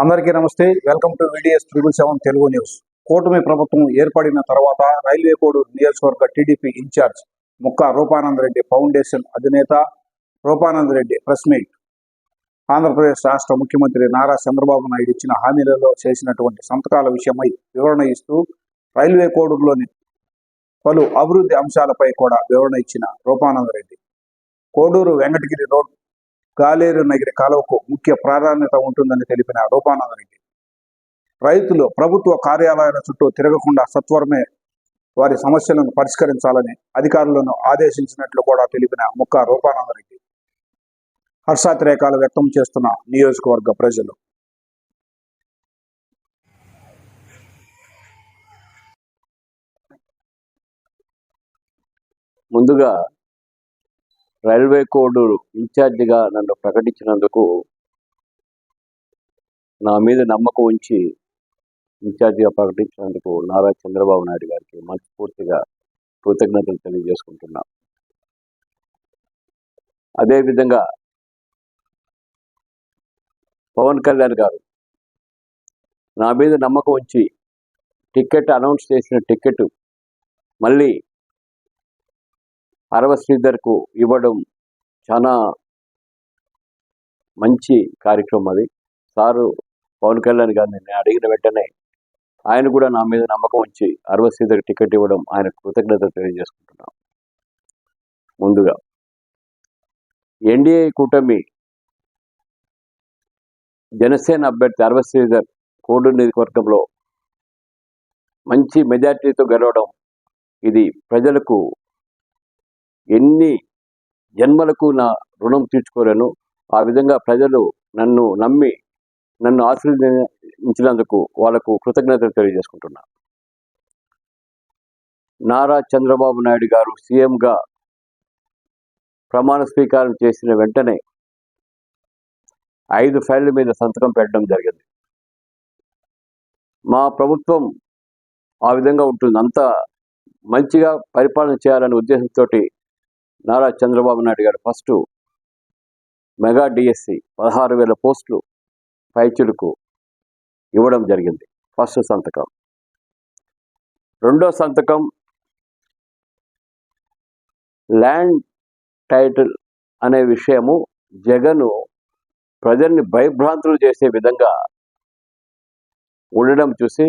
అందరికీ నమస్తే. Welcome to VDS triple seven Telugu news. కూటమి ప్రభుత్వం ఏర్పడిన తర్వాత రైల్వే కోడు నియోజకవర్గ TDP incharge Mukka Rupananda Reddy foundation అధినేత రూపానందరెడ్డి ప్రెస్ మీట్. ఆంధ్రప్రదేశ్ రాష్ట్ర ముఖ్యమంత్రి నారా చంద్రబాబు నాయుడు ఇచ్చిన హామీలలో చేసినటువంటి సంతకాల విషయమై వివరణ ఇస్తూ రైల్వే కోడులోని పలు అభివృద్ధి అంశాలపై కూడా వివరణ ఇచ్చిన రూపానందరెడ్డి. కోడూరు వెంకటగిరి రోడ్ గాలేరు నగిరి కాలువకు ముఖ్య ప్రాధాన్యత ఉంటుందని తెలిపిన రూపానందరెడ్డి రైతులు ప్రభుత్వ కార్యాలయాల చుట్టూ తిరగకుండా సత్వరమే వారి సమస్యలను పరిష్కరించాలని అధికారులను ఆదేశించినట్లు కూడా తెలిపిన ముక్క రూపానందరెడ్డి హర్షాతిరేకాలు వ్యక్తం చేస్తున్న నియోజకవర్గ ప్రజలు. ముందుగా రైల్వే కోడ్ ఇన్ఛార్జిగా నన్ను ప్రకటించినందుకు నా మీద నమ్మకం ఉంచి ఇన్ఛార్జిగా ప్రకటించినందుకు నారా చంద్రబాబు నాయుడు గారికి మనస్ఫూర్తిగా కృతజ్ఞతలు తెలియజేసుకుంటున్నా. అదేవిధంగా పవన్ కళ్యాణ్ గారు నా మీద నమ్మకం ఉంచి టికెట్ అనౌన్స్ చేసిన టికెట్ మళ్ళీ అరవ శ్రీధర్కు ఇవ్వడం చాలా మంచి కార్యక్రమం అది. సారు పవన్ కళ్యాణ్ గారిని నేను అడిగిన వెంటనే ఆయన కూడా నా మీద నమ్మకం ఉంచి అరవ శ్రీధర్ టికెట్ ఇవ్వడం ఆయన కృతజ్ఞత తెలియజేసుకుంటున్నాం ముందుగా ఎన్డీఏ కూటమి జనసేన అభ్యర్థి అరవ శ్రీధర్ కోడూరు నియోజకవర్గంలో మంచి మెజార్టీతో గెలవడం ఇది ప్రజలకు ఎన్ని జన్మలకు నా రుణం తీర్చుకోలేను ఆ విధంగా ప్రజలు నన్ను నమ్మి నన్ను ఆశీర్వదించినందుకు వాళ్ళకు కృతజ్ఞతలు తెలియజేసుకుంటున్నా. నారా చంద్రబాబు నాయుడు గారు సీఎంగా ప్రమాణ స్వీకారం చేసిన వెంటనే ఐదు ఫైళ్ళ మీద సంతకం పెట్టడం జరిగింది. మా ప్రభుత్వం ఆ విధంగా ఉంటుంది. అంత మంచిగా పరిపాలన చేయాలనే ఉద్దేశంతో నారా చంద్రబాబు నాయుడు గారు ఫస్ట్ మెగా డిఎస్సి పదహారు వేల పోస్టులు పైచులకు ఇవ్వడం జరిగింది. ఫస్ట్ సంతకం. రెండో సంతకం ల్యాండ్ టైటిల్ అనే విషయము జగను ప్రజల్ని భయభ్రాంతులు చేసే విధంగా ఉండడం చూసి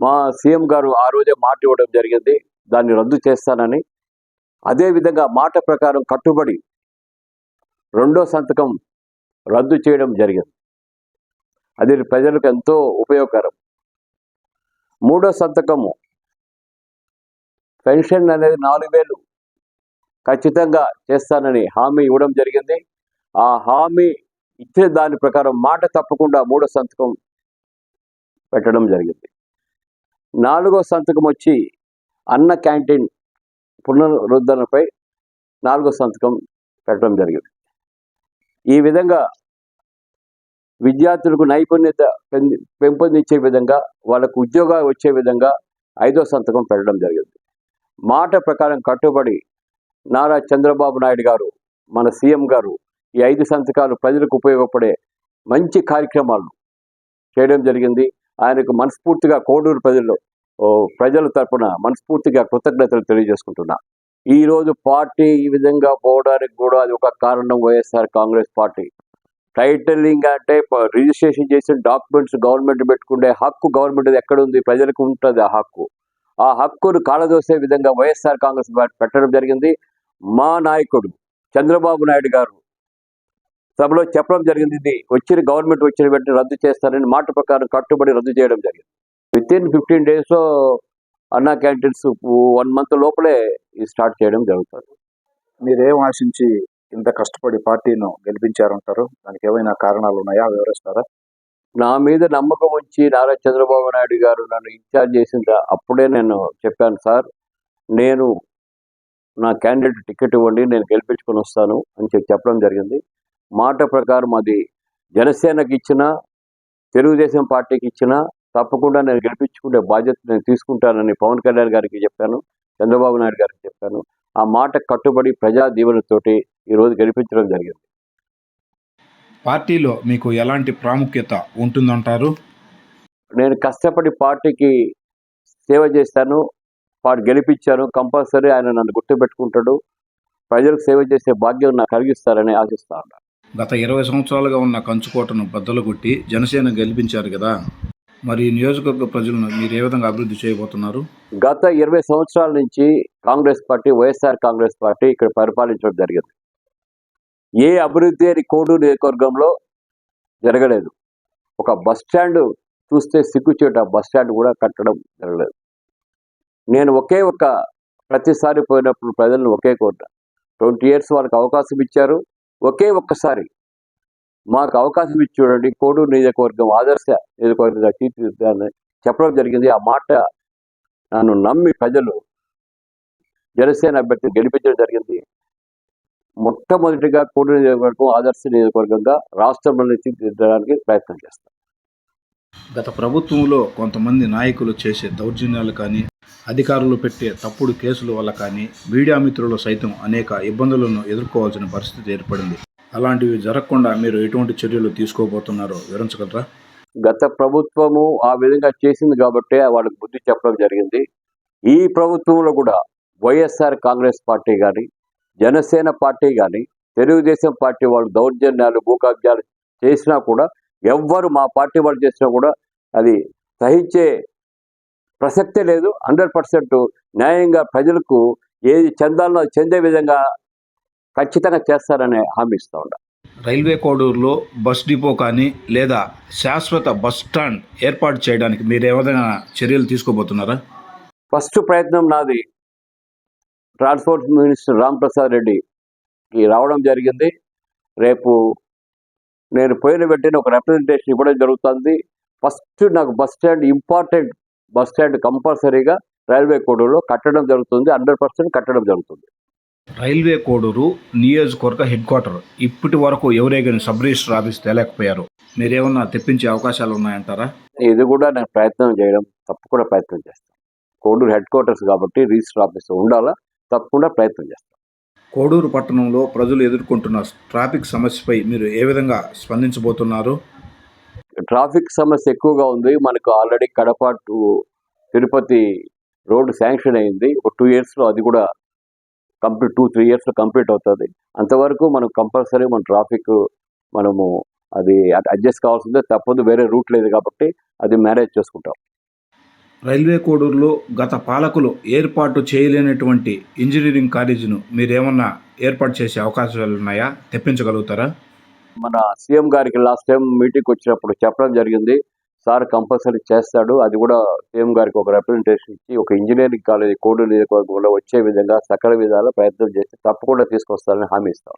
మా సీఎం గారు ఆ రోజే మాట ఇవ్వడం జరిగింది. దాన్ని రద్దు చేస్తానని అదేవిధంగా మాట ప్రకారం కట్టుబడి రెండో సంతకం రద్దు చేయడం జరిగింది. అది ప్రజలకు ఎంతో ఉపయోగకరం. మూడో సంతకము పెన్షన్ అనేది నాలుగు వేలు ఖచ్చితంగా చేస్తానని హామీ ఇవ్వడం జరిగింది. ఆ హామీ ఇచ్చిన దాని ప్రకారం మాట తప్పకుండా మూడో సంతకం పెట్టడం జరిగింది. నాలుగో సంతకం వచ్చి అన్న క్యాంటీన్ పునరుద్ధరణపై నాలుగో సంతకం పెట్టడం జరిగింది. ఈ విధంగా విద్యార్థులకు నైపుణ్యత పెంపొందించే విధంగా వాళ్ళకు ఉద్యోగాలు వచ్చే విధంగా ఐదో సంతకం పెట్టడం జరిగింది. మాట ప్రకారం కట్టుబడి నారా చంద్రబాబు నాయుడు గారు మన సీఎం గారు ఈ ఐదు సంతకాలు ప్రజలకు ఉపయోగపడే మంచి కార్యక్రమాలు చేయడం జరిగింది. ఆయనకు మనస్ఫూర్తిగా కోడూరు ప్రజల్లో ప్రజల తరపున మనస్ఫూర్తిగా కృతజ్ఞతలు తెలియజేసుకుంటున్నా. ఈరోజు పార్టీ ఈ విధంగా పోవడానికి కూడా అది ఒక కారణం వైఎస్ఆర్ కాంగ్రెస్ పార్టీ. టైటిలింగ్ అంటే రిజిస్ట్రేషన్ చేసిన డాక్యుమెంట్స్ గవర్నమెంట్ పెట్టుకునే హక్కు గవర్నమెంట్ ఎక్కడ ఉంది ప్రజలకు ఉంటుంది ఆ హక్కు. ఆ హక్కును కాలదోసే విధంగా వైఎస్ఆర్ కాంగ్రెస్ పార్టీ పెట్టడం జరిగింది. మా నాయకుడు చంద్రబాబు నాయుడు గారు సభలో చెప్పడం జరిగింది ఇది. వచ్చిన గవర్నమెంట్ వచ్చిన వెంటనే రద్దు చేస్తారని మాట ప్రకారం కట్టుబడి రద్దు చేయడం జరిగింది. విత్ ఇన్ ఫిఫ్టీన్ డేస్లో అన్నా క్యాంటీన్స్ వన్ మంత్ లోపలే స్టార్ట్ చేయడం జరుగుతుంది. మీరేం ఆశించి ఇంత కష్టపడి పార్టీను గెలిపించారంటారు? దానికి ఏమైనా కారణాలు ఉన్నాయా? వివరిస్తారా? నా మీద నమ్మకం ఉంచి నారా చంద్రబాబు నాయుడు గారు నన్ను ఇన్ఛార్జ్ చేసిన అప్పుడే నేను చెప్పాను సార్ నేను నా క్యాండిడేట్ టికెట్ ఇవ్వండి నేను గెలిపించుకొని వస్తాను అని చెప్పి చెప్పడం జరిగింది. మాట ప్రకారం అది జనసేనకి ఇచ్చిన తెలుగుదేశం పార్టీకి ఇచ్చిన తప్పకుండా నేను గెలిపించుకునే బాధ్యత నేను తీసుకుంటానని పవన్ కళ్యాణ్ గారికి చెప్పాను చంద్రబాబు నాయుడు గారికి చెప్పాను. ఆ మాట కట్టుబడి ప్రజా దీవెనతోటి ఈరోజు గెలిపించడం జరిగింది. పార్టీలో మీకు ఎలాంటి ప్రాముఖ్యత ఉంటుందంటారు? నేను కష్టపడి పార్టీకి సేవ చేశాను వాడు గెలిపించాను కంపల్సరీ ఆయన నన్ను గుర్తుపెట్టుకుంటాడు. ప్రజలకు సేవ చేసే భాగ్యం నాకు కలిగిస్తారని ఆశిస్తా గత ఇరవై సంవత్సరాలుగా ఉన్న కంచుకోటను బద్దలు కొట్టి జనసేన గెలిపించారు కదా. మరి నియోజకవర్గ ప్రజలను మీరు ఏ విధంగా అభివృద్ధి చేయబోతున్నారు? గత ఇరవై సంవత్సరాల నుంచి Congress party YSR Congress party ఇక్కడ పరిపాలించడం జరిగింది. ఏ అభివృద్ధి అని కోడూరు నియోజకవర్గంలో జరగలేదు. ఒక బస్ స్టాండ్ చూస్తే సిగ్గుచేట బస్ స్టాండ్ కూడా కట్టడం జరగలేదు. నేను ఒకే ఒక ప్రతిసారి పోయినప్పుడు ప్రజలను ఒకే కోరిన. ట్వంటీ ఇయర్స్ వాళ్ళకి అవకాశం ఇచ్చారు. ఒకే ఒక్కసారి మాకు అవకాశం ఇచ్చి చూడండి. కోడూరు నియోజకవర్గం ఆదర్శ నియోజకవర్గంగా తీర్చిదిద్దాలని చెప్పడం జరిగింది. ఆ మాట నన్ను నమ్మి ప్రజలు జనసేన అభ్యర్థి గెలిపించడం జరిగింది. మొట్టమొదటిగా కోడూరు నియోజకవర్గం ఆదర్శ నియోజకవర్గంగా రాష్ట్రంలో తీర్చిదిద్దడానికి ప్రయత్నం చేస్తాం. గత ప్రభుత్వంలో కొంతమంది నాయకులు చేసే దౌర్జన్యాలు కానీ అధికారులు పెట్టే తప్పుడు కేసుల వల్ల కానీ మీడియా మిత్రులు సైతం అనేక ఇబ్బందులను ఎదుర్కోవాల్సిన పరిస్థితి ఏర్పడింది. అలాంటివి జరగకుండా మీరు ఎటువంటి చర్యలు తీసుకోబోతున్నారో వివరించగలరా? గత ప్రభుత్వము ఆ విధంగా చేసింది కాబట్టి వాళ్ళకి బుద్ధి చెప్పడం జరిగింది. ఈ ప్రభుత్వంలో కూడా వైఎస్ఆర్ కాంగ్రెస్ పార్టీ కానీ జనసేన పార్టీ కానీ తెలుగుదేశం పార్టీ వాళ్ళు దౌర్జన్యాలు భూకబ్జాలు చేసినా కూడా ఎవ్వరు మా పార్టీ వాళ్ళు చేసినా కూడా అది సహించే ప్రసక్తే లేదు. హండ్రెడ్ పర్సెంట్ న్యాయంగా ప్రజలకు ఏది చెందాలో చెందే విధంగా ఖచ్చితంగా చేస్తారనే హామీ ఇస్తా ఉన్నా. రైల్వే కోడూరులో బస్ డిపో కానీ లేదా శాశ్వత బస్ స్టాండ్ ఏర్పాటు చేయడానికి మీరు ఏమైనా చర్యలు తీసుకోబోతున్నారా? ఫస్ట్ ప్రయత్నం నాది. ట్రాన్స్పోర్ట్ మినిస్టర్ రామ్ ప్రసాద్ రెడ్డికి రావడం జరిగింది. రేపు నేను పోయిన వెంటనే ఒక రిప్రజెంటేషన్ ఇవ్వడం జరుగుతుంది. ఫస్ట్ నాకు bus stand important bus stand కంపల్సరీగా రైల్వే కోడూరులో కట్టడం జరుగుతుంది. హండ్రెడ్ పర్సెంట్ కట్టడం జరుగుతుంది. రైల్వే కోడూరు నియోజకవర్గ హెడ్ క్వార్టర్. ఇప్పటి వరకు ఎవరే కానీ సబ్ రిజిస్టర్ ఆఫీస్ తేలేకపోయారు. మీరేమన్నా తెప్పించే అవకాశాలు ఉన్నాయంటారా? ఇది కూడా నేను ప్రయత్నం చేయడం తప్పకుండా ప్రయత్నం చేస్తాను. కోడూరు హెడ్ క్వార్టర్స్ కాబట్టి రిజిస్టర్ ఆఫీస్ ఉండాలా? తప్పకుండా ప్రయత్నం చేస్తాను. కోడూరు పట్టణంలో ప్రజలు ఎదుర్కొంటున్న ట్రాఫిక్ సమస్యపై మీరు ఏ విధంగా స్పందించబోతున్నారు? ట్రాఫిక్ సమస్య ఎక్కువగా ఉంది. మనకు already Kadapa to Tirupati road sanction అయింది. ఒక టూ ఇయర్స్లో అది కూడా కంప్లీట్ టూ త్రీ ఇయర్స్లో కంప్లీట్ అవుతుంది. అంతవరకు మనం కంపల్సరీ మన ట్రాఫిక్ మనము అది అడ్జస్ట్ కావాల్సిందే తప్పదు వేరే రూట్ లేదు కాబట్టి అది మేనేజ్ చేసుకుంటాం. రైల్వే కోడూరులో గత పాలకులు ఏర్పాటు చేయలేనటువంటి ఇంజనీరింగ్ కాలేజీను మీరేమన్నా ఏర్పాటు చేసే అవకాశాలు ఉన్నాయా? తెప్పించగలుగుతారా? మన సీఎం గారికి లాస్ట్ టైం మీటింగ్ వచ్చినప్పుడు చెప్పడం జరిగింది. సార్ కంపల్సరీ చేస్తాడు. అది కూడా సీఎం గారికి ఒక రిప్రజెంటేషన్ ఇచ్చి ఒక ఇంజనీరింగ్ కాలేజ్ కోడూరు నియోజకవర్గంలో వచ్చే విధంగా సకల విధాల ప్రయత్నం చేసి తప్పకుండా తీసుకొస్తారని హామీ ఇస్తాం.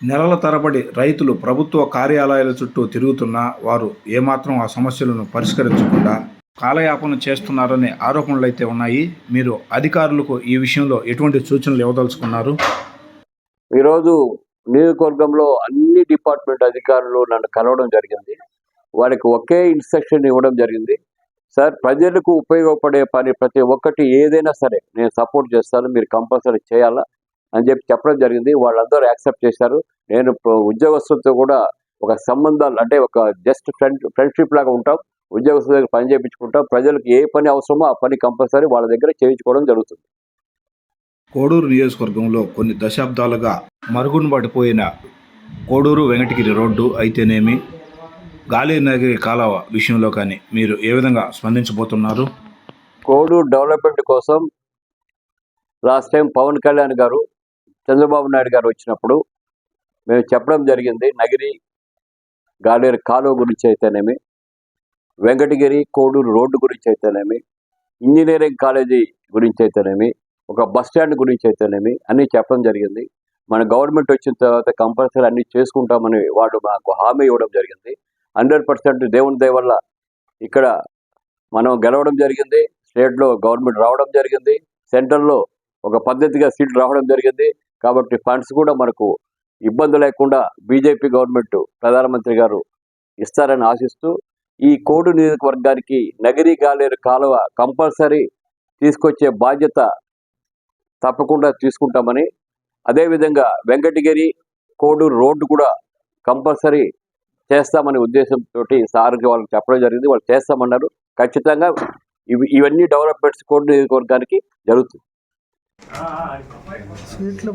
నెలల తరబడి రైతులు ప్రభుత్వ కార్యాలయాల చుట్టూ తిరుగుతున్నా వారు ఏమాత్రం ఆ సమస్యలను పరిష్కరించకుండా కాలయాపన చేస్తున్నారనే ఆరోపణలు అయితే ఉన్నాయి. మీరు అధికారులకు ఈ విషయంలో ఎటువంటి సూచనలు ఇవ్వదలుచుకున్నారు? ఈరోజు నియోజకవర్గంలో అన్ని డిపార్ట్మెంట్ అధికారులు నన్ను కలవడం జరిగింది. వారికి ఒకే ఇన్స్ట్రక్షన్ ఇవ్వడం జరిగింది. సార్ ప్రజలకు ఉపయోగపడే పని ప్రతి ఒక్కటి ఏదైనా సరే నేను సపోర్ట్ చేస్తాను మీరు కంపల్సరీ చేయాలా అని చెప్పి చెప్పడం జరిగింది. వాళ్ళందరూ యాక్సెప్ట్ చేశారు. నేను ఉద్యోగస్తులతో కూడా ఒక సంబంధాలు అంటే ఒక జస్ట్ ఫ్రెండ్ ఫ్రెండ్షిప్ లాగా ఉంటాం. ఉద్యోగస్తుల దగ్గర పని చేయించుకుంటాం. ప్రజలకు ఏ పని అవసరమో ఆ పని కంపల్సరీ వాళ్ళ దగ్గర చేయించుకోవడం జరుగుతుంది. కోడూరు నియోజకవర్గంలో కొన్ని దశాబ్దాలుగా మరుగున పడిపోయిన కోడూరు వెంకటగిరి రోడ్డు అయితేనేమి గాలి కాలవ విషయంలో కానీ మీరు ఏ విధంగా స్పందించబోతున్నారు? కోడూరు డెవలప్మెంట్ కోసం లాస్ట్ టైం పవన్ కళ్యాణ్ గారు చంద్రబాబు నాయుడు గారు వచ్చినప్పుడు మేము చెప్పడం జరిగింది నగిరి గాలేరు కాలువ గురించి అయితేనేమి వెంకటగిరి కోడూరు రోడ్డు గురించి అయితేనేమి ఇంజనీరింగ్ కాలేజీ గురించి అయితేనేమి ఒక బస్ స్టాండ్ గురించి అయితేనేమి అన్నీ చెప్పడం జరిగింది. మన గవర్నమెంట్ వచ్చిన తర్వాత కంపల్సరీ అన్నీ చేసుకుంటామని వాళ్ళు మాకు హామీ ఇవ్వడం జరిగింది. హండ్రెడ్ పర్సెంట్ దేవుని దయ వల్ల ఇక్కడ మనం గెలవడం జరిగింది. స్టేట్లో గవర్నమెంట్ రావడం జరిగింది. సెంట్రల్లో ఒక పద్ధతిగా సీట్లు రావడం జరిగింది. కాబట్టి ఫండ్స్ కూడా మనకు ఇబ్బంది లేకుండా బీజేపీ గవర్నమెంట్ ప్రధానమంత్రి గారు ఇస్తారని ఆశిస్తూ ఈ కోడు నియోజకవర్గానికి నగరీ గాలేరు కాలువ కంపల్సరీ తీసుకొచ్చే బాధ్యత తప్పకుండా తీసుకుంటామని అదేవిధంగా వెంకటగిరి కోడూరు రోడ్డు కూడా కంపల్సరీ చేస్తామనే ఉద్దేశంతో సార్కి వాళ్ళకి చెప్పడం జరిగింది. వాళ్ళు చేస్తామన్నారు. ఖచ్చితంగా ఇవి ఇవన్నీ డెవలప్మెంట్స్ కోడ్ నియోజకవర్గానికి జరుగుతుంది. సీట్లు